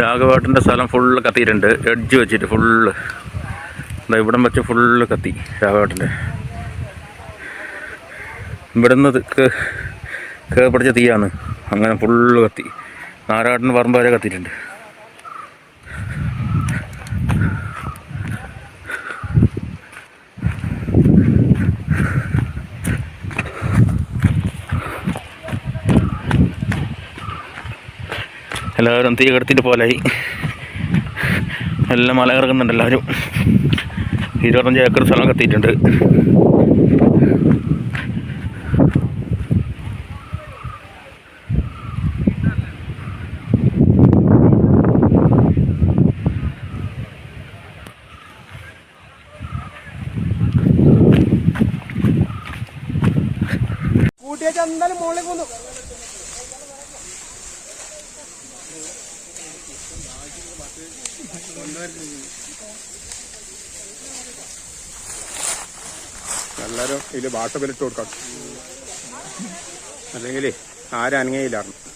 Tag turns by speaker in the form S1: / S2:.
S1: രാഘവേട്ടന്റെ സ്ഥലം ഫുള്ള് കത്തിയിട്ടുണ്ട്. എഡ്ജ് വെച്ചിട്ട് ഫുള്ള് എന്താ ഇവിടം വെച്ച് ഫുള്ള് കത്തി രാഘവേട്ടന്റെ. ഇവിടുന്ന് കേ പിടിച്ച തീയാണ്. അങ്ങനെ ഫുള്ള് കത്തി. നാരായണൻ പറമ്പ് വരെ കത്തിയിട്ടുണ്ട്. എല്ലാവരും തീ കെടുത്തിട്ട് പോലായി. എല്ലാം മല കിടക്കുന്നുണ്ട് എല്ലാവരും. ഇരുപത്തഞ്ച് ഏക്കർ സ്ഥലം കത്തിയിട്ടുണ്ട്
S2: കൂട്ടിയ മോളി മോളിൽ പോന്നു.
S3: എല്ലാവരും ഇതിൽ വാട്ടപ്പിലിട്ട് കൊടുക്കാം. അല്ലെങ്കിൽ ആരും അനങ്ങയില്ലായിരുന്നു